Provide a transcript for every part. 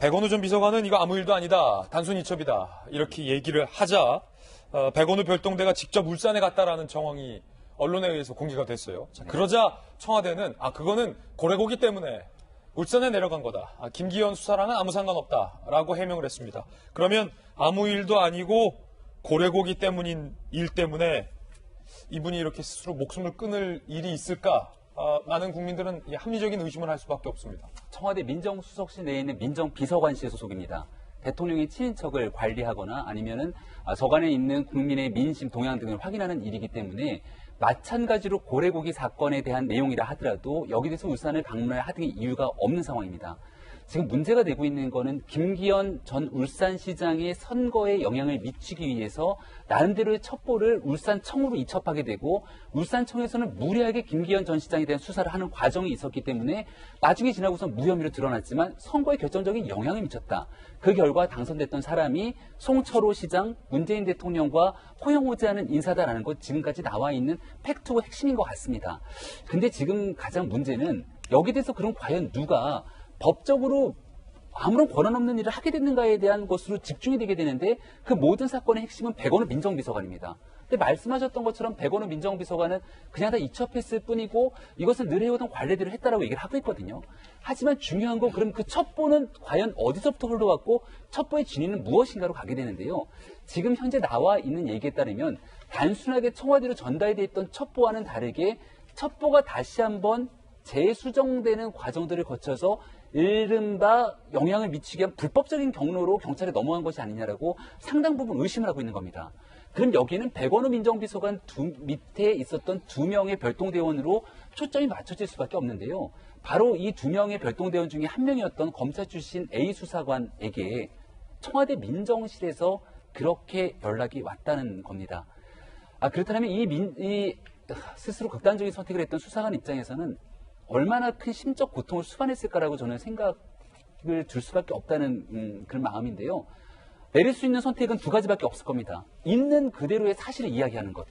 백원우 전 비서관은 이거 아무 일도 아니다. 단순 이첩이다. 이렇게 얘기를 하자 어, 백원우 별동대가 직접 울산에 갔다라는 정황이 언론에 의해서 공개가 됐어요. 자, 그러자 청와대는 아 그거는 고래고기 때문에 울산에 내려간 거다. 아, 김기현 수사랑은 아무 상관없다라고 해명을 했습니다. 그러면 아무 일도 아니고 고래고기 때문인 일 때문에 이분이 이렇게 스스로 목숨을 끊을 일이 있을까? 아, 많은 국민들은 이 합리적인 의심을 할 수밖에 없습니다. 청와대 민정수석실 내에 있는 민정비서관실 소속입니다. 대통령의 친인척을 관리하거나 아니면은 아, 서관에 있는 국민의 민심 동향 등을 확인하는 일이기 때문에 마찬가지로 고래고기 사건에 대한 내용이라 하더라도 여기 대해서 울산을 방문할 하등의 이유가 없는 상황입니다. 지금 문제가 되고 있는 거는 김기현 전 울산시장의 선거에 영향을 미치기 위해서 나름대로의 첩보를 울산청으로 이첩하게 되고 울산청에서는 무리하게 김기현 전 시장에 대한 수사를 하는 과정이 있었기 때문에 나중에 지나고서 무혐의로 드러났지만 선거에 결정적인 영향을 미쳤다. 그 결과 당선됐던 사람이 송철호 시장, 문재인 대통령과 호영호재하는 인사다라는 것 지금까지 나와 있는 팩트고 핵심인 것 같습니다. 근데 지금 가장 문제는 여기 대해서 그럼 과연 누가 법적으로 아무런 권한 없는 일을 하게 됐는가에 대한 것으로 집중이 되게 되는데 그 모든 사건의 핵심은 백원우 민정비서관입니다. 근데 말씀하셨던 것처럼 백원우 민정비서관은 그냥 다 이첩했을 뿐이고 이것은 늘 해오던 관례대로 했다라고 얘기를 하고 있거든요. 하지만 중요한 건 그럼 그 첩보는 과연 어디서부터 흘러왔고 첩보의 진위는 무엇인가로 가게 되는데요. 지금 현재 나와 있는 얘기에 따르면 단순하게 청와대로 전달돼 있던 첩보와는 다르게 첩보가 다시 한번 재수정되는 과정들을 거쳐서 이른바 영향을 미치게 한 불법적인 경로로 경찰에 넘어간 것이 아니냐라고 상당 부분 의심을 하고 있는 겁니다. 그럼 여기는 백원우 민정비서관 두, 밑에 있었던 두 명의 별동대원으로 초점이 맞춰질 수밖에 없는데요. 바로 이 두 명의 별동대원 중에 한 명이었던 검사 출신 A 수사관에게 청와대 민정실에서 그렇게 연락이 왔다는 겁니다. 아, 그렇다면 이, 민, 이 스스로 극단적인 선택을 했던 수사관 입장에서는 얼마나 큰 심적 고통을 수반했을까라고 저는 생각을 줄 수밖에 없다는 음, 그런 마음인데요. 내릴 수 있는 선택은 두 가지밖에 없을 겁니다. 있는 그대로의 사실을 이야기하는 것.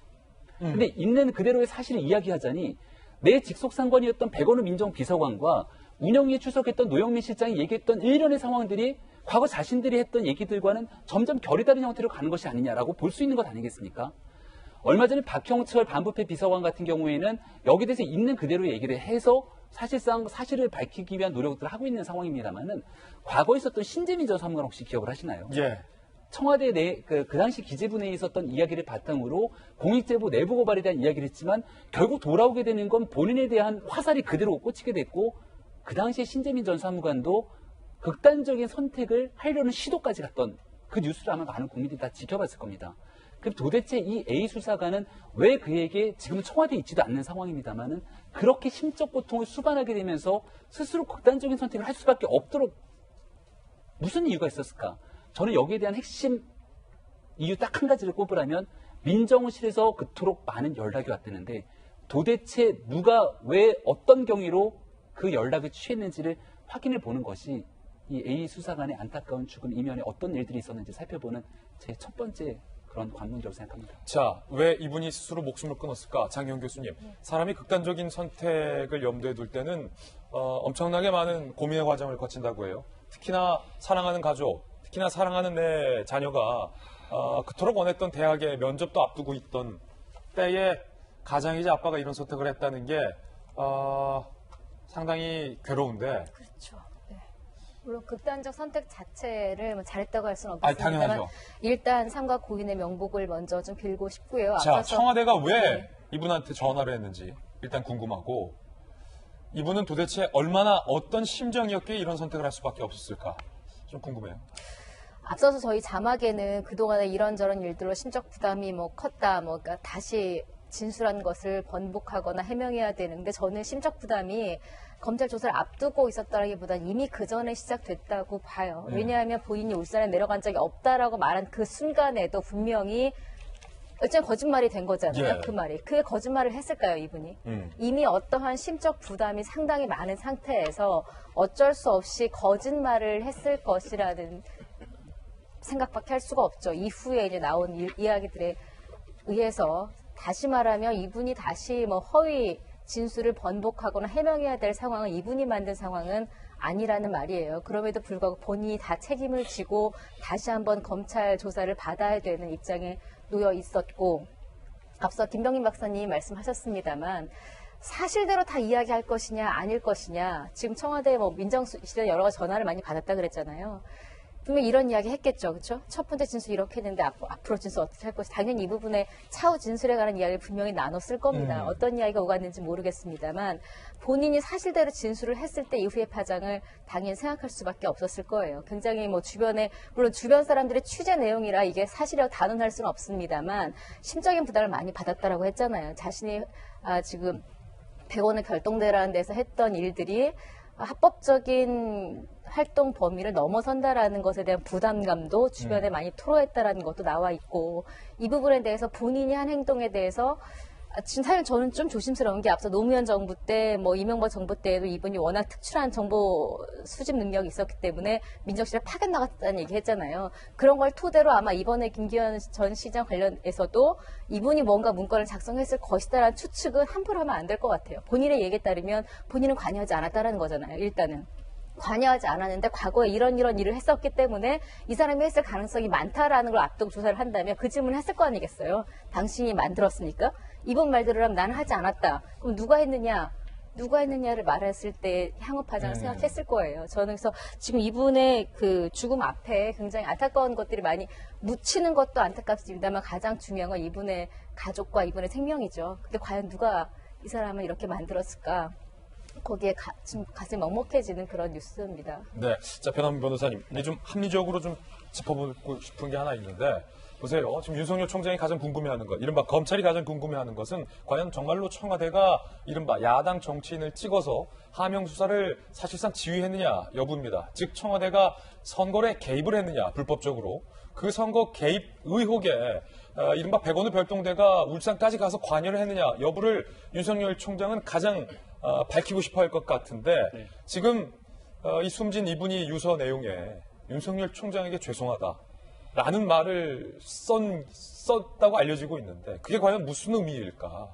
근데 있는 그대로의 사실을 이야기하자니 내 직속 상관이었던 백원우 민정 비서관과 운영위에 출석했던 노영민 실장이 얘기했던 일련의 상황들이 과거 자신들이 했던 얘기들과는 점점 결이 다른 형태로 가는 것이 아니냐라고 볼 수 있는 것 아니겠습니까? 얼마 전에 박형철 반부패 비서관 같은 경우에는 여기 대해서 있는 그대로 얘기를 해서 사실상 사실을 밝히기 위한 노력들을 하고 있는 상황입니다만은 과거에 있었던 신재민 전 사무관 혹시 기억을 하시나요? 예. 청와대 내, 그, 그 당시 기재부내에 있었던 이야기를 바탕으로 공익제보 내부 고발에 대한 이야기를 했지만 결국 돌아오게 되는 건 본인에 대한 화살이 그대로 꽂히게 됐고 그 당시에 신재민 전 사무관도 극단적인 선택을 하려는 시도까지 갔던 그 뉴스를 아마 많은 국민들이 다 지켜봤을 겁니다. 그럼 도대체 이 A 수사관은 왜 그에게 지금 청와대에 있지도 않는 상황입니다만은 그렇게 심적 고통을 수반하게 되면서 스스로 극단적인 선택을 할 수밖에 없도록 무슨 이유가 있었을까? 저는 여기에 대한 핵심 이유 딱 한 가지를 꼽으라면 민정실에서 그토록 많은 연락이 왔다는데 도대체 누가 왜 어떤 경위로 그 연락을 취했는지를 확인해 보는 것이 이 A 수사관의 안타까운 죽음 이면에 어떤 일들이 있었는지 살펴보는 제 첫 번째 그런 관문이라고 생각합니다. 자, 왜 이분이 스스로 목숨을 끊었을까? 장영 교수님. 사람이 극단적인 선택을 염두에 둘 때는 어, 엄청나게 많은 고민의 과정을 거친다고 해요. 특히나 사랑하는 가족, 특히나 사랑하는 내 자녀가 어, 그토록 원했던 대학에 면접도 앞두고 있던 때에 가장이자 아빠가 이런 선택을 했다는 게 어, 상당히 괴로운데 그렇죠. 네. 물론 극단적 선택 자체를 뭐 잘했다고 할 수는 없겠습니다만 당연하죠. 일단 삼가 고인의 명복을 먼저 좀 빌고 싶고요. 자, 앞서서 청와대가 왜 네. 이분한테 전화를 했는지 일단 궁금하고 이분은 도대체 얼마나 어떤 심정이었기에 이런 선택을 할 수밖에 없었을까 좀 궁금해요. 앞서서 저희 자막에는 그동안에 이런저런 일들로 심적 부담이 뭐 컸다, 뭐 그러니까 다시 진술한 것을 번복하거나 해명해야 되는데 저는 심적 부담이 검찰 조사를 앞두고 있었다기보다는 이미 그 전에 시작됐다고 봐요. 네. 왜냐하면 본인이 울산에 내려간 적이 없다라고 말한 그 순간에도 분명히 어쨌든 거짓말이 된 거잖아요. 예. 그 말이. 그 거짓말을 했을까요, 이분이? 음. 이미 어떠한 심적 부담이 상당히 많은 상태에서 어쩔 수 없이 거짓말을 했을 것이라는 생각밖에 할 수가 없죠. 이후에 이제 나온 일- 이야기들에 의해서 다시 말하면 이분이 다시 뭐 허위 진술을 번복하거나 해명해야 될 상황은 이분이 만든 상황은 아니라는 말이에요. 그럼에도 불구하고 본인이 다 책임을 지고 다시 한번 검찰 조사를 받아야 되는 입장에 놓여 있었고 앞서 김병민 박사님 말씀하셨습니다만 사실대로 다 이야기할 것이냐 아닐 것이냐 지금 청와대 뭐 민정수실에 여러 가지 전화를 많이 받았다 그랬잖아요. 분명 이런 이야기 했겠죠, 그렇죠? 첫 번째 진술 이렇게 했는데 앞, 앞으로 진술 어떻게 할 것이 당연히 이 부분에 차후 진술에 관한 이야기를 분명히 나눴을 겁니다. 음. 어떤 이야기가 오갔는지 모르겠습니다만 본인이 사실대로 진술을 했을 때 이후의 파장을 당연히 생각할 수밖에 없었을 거예요. 굉장히 뭐 주변에 물론 주변 사람들의 취재 내용이라 이게 사실이라고 단언할 수는 없습니다만 심적인 부담을 많이 받았다라고 했잖아요. 자신이 아, 지금 100원의 결동대라는 데서 했던 일들이 합법적인 활동 범위를 넘어선다라는 것에 대한 부담감도 주변에 많이 토로했다라는 것도 나와 있고 이 부분에 대해서 본인이 한 행동에 대해서 아, 지금 사실 저는 좀 조심스러운 게 앞서 노무현 정부 때, 뭐 이명박 정부 때에도 이분이 워낙 특출한 정보 수집 능력이 있었기 때문에 민정실에 파견 나갔다는 얘기 했잖아요. 그런 걸 토대로 아마 이번에 김기현 전 시장 관련해서도 이분이 뭔가 문건을 작성했을 것이다라는 추측은 함부로 하면 안 될 것 같아요. 본인의 얘기에 따르면 본인은 관여하지 않았다는 거잖아요. 일단은. 관여하지 않았는데 과거에 이런 이런 일을 했었기 때문에 이 사람이 했을 가능성이 많다라는 걸 압도적 조사를 한다면 그 질문을 했을 거 아니겠어요? 당신이 만들었으니까 이번 말들을 하면 나는 하지 않았다. 그럼 누가 했느냐? 누가 했느냐를 말했을 때 향후 파장을 음. 생각했을 거예요. 저는 그래서 지금 이분의 그 죽음 앞에 굉장히 안타까운 것들이 많이 묻히는 것도 안타깝습니다만 가장 중요한 건 이분의 가족과 이분의 생명이죠. 근데 과연 누가 이 사람을 이렇게 만들었을까? 거기에 가, 좀 가슴이 먹먹해지는 그런 뉴스입니다. 네. 자, 변함 변호사님. 이제 좀 합리적으로 좀 짚어보고 싶은 게 하나 있는데, 보세요. 지금 윤석열 총장이 가장 궁금해하는 것, 이른바 검찰이 가장 궁금해하는 것은 과연 정말로 청와대가 이른바 야당 정치인을 찍어서 하명 수사를 사실상 지휘했느냐 여부입니다. 즉 청와대가 선거에 개입을 했느냐 불법적으로 그 선거 개입 의혹에 어, 이른바 백원의 별동대가 울산까지 가서 관여를 했느냐 여부를 윤석열 총장은 가장 어, 밝히고 싶어 할 것 같은데 지금 어, 이 숨진 이분이 유서 내용에 윤석열 총장에게 죄송하다라는 말을 썼, 썼다고 알려지고 있는데 그게 과연 무슨 의미일까?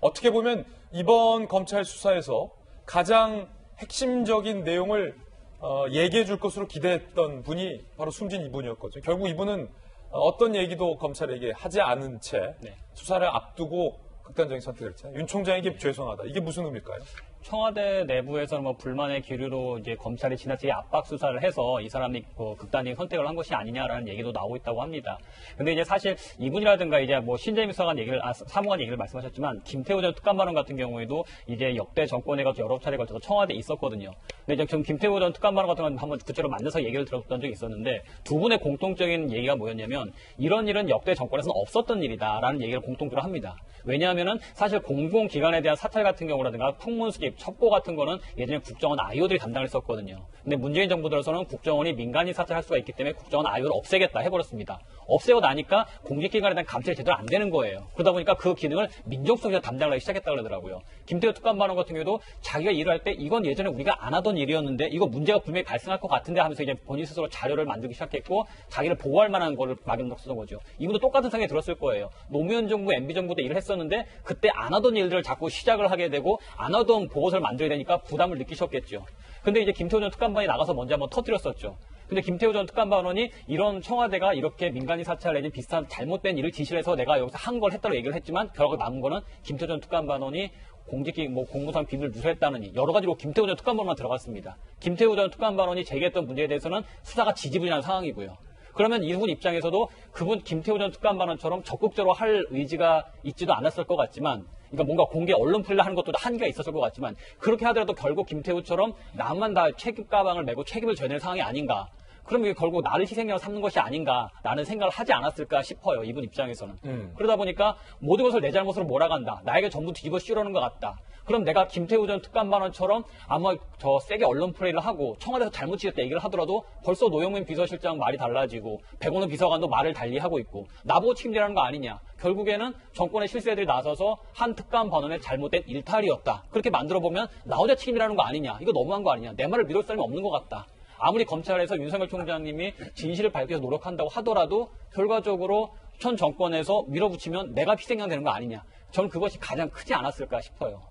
어떻게 보면 이번 검찰 수사에서 가장 핵심적인 내용을 어, 얘기해 줄 것으로 기대했던 분이 바로 숨진 이분이었거든요. 결국 이분은 어, 어떤 얘기도 검찰에게 하지 않은 채 네. 수사를 앞두고 극단적인 선택을 했잖아요. 윤 총장에게 죄송하다. 이게 무슨 의미일까요? 청와대 내부에서는 뭐 불만의 기류로 이제 검찰이 지나치게 압박 수사를 해서 이 사람이 뭐 극단적인 선택을 한 것이 아니냐라는 얘기도 나오고 있다고 합니다. 근데 이제 사실 이분이라든가 이제 뭐 신재미 수사관 얘기를 아, 사무관 얘기를 말씀하셨지만 김태호 전 특감반원 같은 경우에도 이제 역대 정권에 가서 여러 차례 걸쳐서 청와대에 있었거든요. 근데 이제 지금 김태호 전 특감반원 같은 경우는 한번 그처럼 만나서 얘기를 들었던 적이 있었는데 두 분의 공통적인 얘기가 뭐였냐면 이런 일은 역대 정권에서는 없었던 일이다라는 얘기를 공통적으로 합니다. 왜냐하면은 사실 공공기관에 대한 사찰 같은 경우라든가 풍문 수 집, 첩보 같은 거는 예전에 국정원 아이오들이 담당을 했었거든요. 근데 문재인 정부 들어서는 국정원이 민간인 사찰할 수가 있기 때문에 국정원 아이오를 없애겠다 해버렸습니다. 없애고 나니까 공직기관에 대한 감찰이 제대로 안 되는 거예요. 그러다 보니까 그 기능을 민정수석이 담당을 하기 시작했다 그러더라고요. 김태호 특감반원 같은 경우도 자기가 일을 할 때 이건 예전에 우리가 안 하던 일이었는데 이거 문제가 분명히 발생할 것 같은데 하면서 이제 본인 스스로 자료를 만들기 시작했고 자기를 보호할 만한 거를 막연히 쓰던 거죠. 이분도 똑같은 생각이 들었을 거예요. 노무현 정부, MB 정부 때 일을 했었는데 그때 안 하던 일들을 자꾸 시작을 하게 되고 안 하던 보 고서를 만들게 되니까 부담을 느끼셨겠죠. 근데 이제 김태호 전 특감반이 나가서 먼저 한번 터뜨렸었죠. 근데 김태호 전 특감반원이 이런 청와대가 이렇게 민간인 사찰 내지 비슷한 잘못된 일을 지시를 해서 내가 여기서 한 걸 했다고 얘기를 했지만 결과가 남은 거는 김태호 전 특감반원이 공직기 뭐 공무상 비밀을 누설했다느니 여러 가지로 김태호 전 특감반원만 들어갔습니다. 김태호 전 특감반원이 제기했던 문제에 대해서는 수사가 지지부진한 상황이고요. 그러면 이분 입장에서도 그분 김태호 전 특감반원처럼 적극적으로 할 의지가 있지도 않았을 것 같지만 그러니까 뭔가 공개 언론 플레이 하는 것도 한계가 있었을 것 같지만 그렇게 하더라도 결국 김태우처럼 나만 다 책임 가방을 메고 책임을 져야 되는 상황이 아닌가. 그럼 이게 결국 나를 희생자로 삼는 것이 아닌가라는 생각을 하지 않았을까 싶어요. 이분 입장에서는. 음. 그러다 보니까 모든 것을 내 잘못으로 몰아간다. 나에게 전부 뒤집어 씌우려는 것 같다. 그럼 내가 김태우 전 특감반원처럼 아마 저 세게 언론 플레이를 하고 청와대에서 잘못 지었다 얘기를 하더라도 벌써 노영민 비서실장 말이 달라지고 백원우 비서관도 말을 달리하고 있고 나보고 책임지라는 거 아니냐. 결국에는 정권의 실세들이 나서서 한 특감반원의 잘못된 일탈이었다. 그렇게 만들어 보면 나 혼자 책임이라는 거 아니냐. 이거 너무한 거 아니냐. 내 말을 믿을 사람이 없는 것 같다. 아무리 검찰에서 윤석열 총장님이 진실을 위해서 노력한다고 하더라도 결과적으로 현 정권에서 밀어붙이면 내가 희생양 되는 거 아니냐. 저는 그것이 가장 크지 않았을까 싶어요.